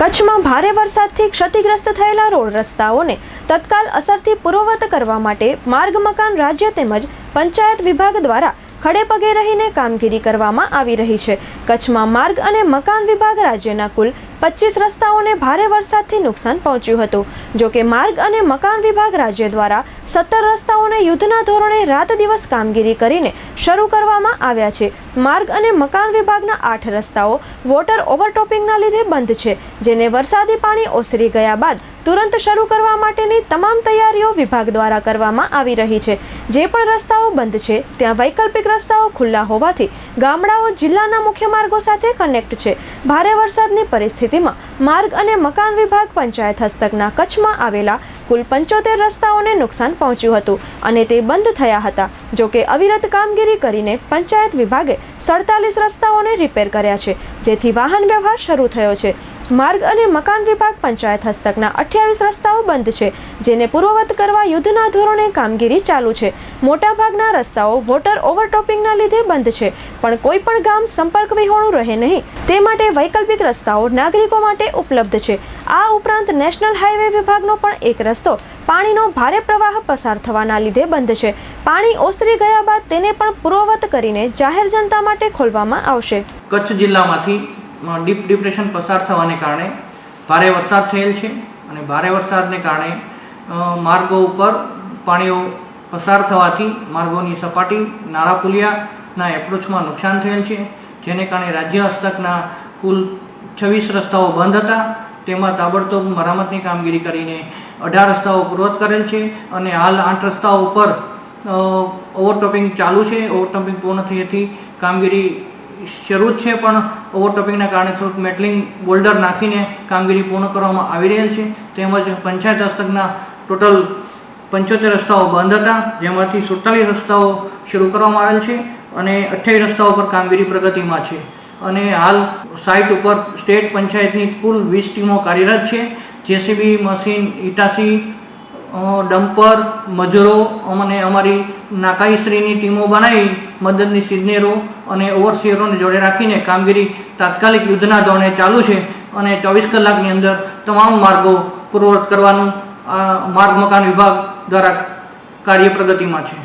કચ્છમાં ભારે વરસાદથી ક્ષતિગ્રસ્ત થયેલા રોડ રસ્તાઓને તત્કાલ અસરથી પૂર્વવત કરવા માટે માર્ગ, મકાન, રાજ્ય તેમજ પંચાયત વિભાગ દ્વારા ખડે પગે રહીને કામગીરી કરવામાં આવી રહી છે. કચ્છમાં માર્ગ અને મકાન વિભાગ રાજ્યના કુલ પચીસ રસ્તાઓને ભારે વરસાદથી નુકસાન પહોંચ્યું હતું. જો કે માર્ગ અને મકાન વિભાગ રાજ્ય દ્વારા સત્તર રસ્તાઓને યુદ્ધના ધોરણે રાત દિવસ કામગીરી કરીને શરૂ કરવામાં આવ્યા છે. માર્ગ અને મકાન વિભાગના આઠ રસ્તાઓ વોટર ઓવરટોપિંગના લીધે બંધ છે, જેને વરસાદી પાણી ઓસરી ગયા બાદ તુરંત શરૂ કરવા માટેની તમામ તૈયારીઓ વિભાગ દ્વારા કરવામાં આવી રહી છે. જે પણ રસ્તાઓ બંધ છે, ત્યાં વૈકલ્પિક રસ્તાઓ ખુલ્લા હોવાથી ગામડાઓ જિલ્લાના મુખ્ય માર્ગો સાથે કનેક્ટ છે. ભારે વરસાદની પરિસ્થિતિમાં માર્ગ અને મકાન વિભાગ પંચાયત હસ્તકના કચ્છમાં આવેલા કુલ પંચોતેર રસ્તાઓને નુકસાન પહોંચ્યું હતું અને તે બંધ થયા હતા જોકે અવિરત કામગીરી કરીને પંચાયત વિભાગે સડતાલીસ રસ્તાઓને રિપેર કર્યા છે, જેથી વાહન વ્યવહાર શરૂ થયો છે. માર્ગ અને મકાન વિભાગ પંચાયત હસ્તકના અઠ્યાવીસ રસ્તાઓ બંધ છે, જેને પૂર્વવત કરવા યુદ્ધના ધોરણે કામગીરી ચાલુ છે. મોટાભાગના રસ્તાઓ વોટર ઓવરટોપિંગના લીધે બંધ છે, પણ કોઈ પણ ગામ સંપર્ક વિહોણું રહે નહીં. તે માટે વૈકલ્પિક રસ્તાઓ નાગરિકો માટે ઉપલબ્ધ છે. આ ઉપરાંત નેશનલ હાઈવે વિભાગનો પણ એક રસ્તો. પાણીનો ભારે પ્રવાહ પસાર થવાના લીધે બંધ છે. પાણી ઓસરી ગયા બાદ તેને પણ પૂર્વવત કરીને જાહેર જનતા માટે ખોલવામાં આવશે. કચ્છ જિલ્લામાંથી ડીપ ડિપ્રેશન પસાર થવાને કારણે ભારે વરસાદ થયેલ છે અને ભારે વરસાદને કારણે માર્ગો ઉપર પાણીઓ પસાર થવાથી માર્ગોની સપાટી, નાળા પુલિયાના એપ્રોચમાં નુકસાન થયેલ છે. જેને કારણે રાજ્ય હસ્તકના કુલ છવ્વીસ રસ્તાઓ બંધ હતા. તેમાં તાબડતોબ મરામતની કામગીરી કરીને અઢાર રસ્તાઓ પૂર્વત કરેલ છે અને હાલ આઠ રસ્તાઓ ઉપર ઓવરટોપિંગ ચાલુ છે. ઓવરટોપિંગ પૂર્ણ થયેથી કામગીરી શરૂ જ છે, પણ ઓવરટોપિંગના કારણે થોડુંક મેટલિંગ બોલ્ડર નાખીને કામગીરી પૂર્ણ કરવામાં આવી રહેલ છે. તેમજ પંચાયત હસ્તકના ટોટલ પંચોતેર રસ્તાઓ બંધ હતા, જેમાંથી સુડતાલીસ રસ્તાઓ શરૂ કરવામાં આવેલ છે અને અઠ્યાવીસ રસ્તાઓ પર કામગીરી પ્રગતિમાં છે. અને હાલ સાઇટ ઉપર સ્ટેટ પંચાયતની કુલ વીસ ટીમો કાર્યરત છે. જેસીબી, મશીન ઇટાસી ડમ્પર, મજૂરો અને અમારી નાકાઈશ્રીની ટીમો બનાવી મદદની સિજનેરો અને ઓવરસીયરોને જોડે રાખીને કામગીરી તાત્કાલિક યુદ્ધના ધોરણે ચાલુ છે અને ચોવીસ કલાકની અંદર તમામ માર્ગો પૂર્વવત કરવાનું આ માર્ગ મકાન વિભાગ દ્વારા કાર્ય પ્રગતિમાં છે.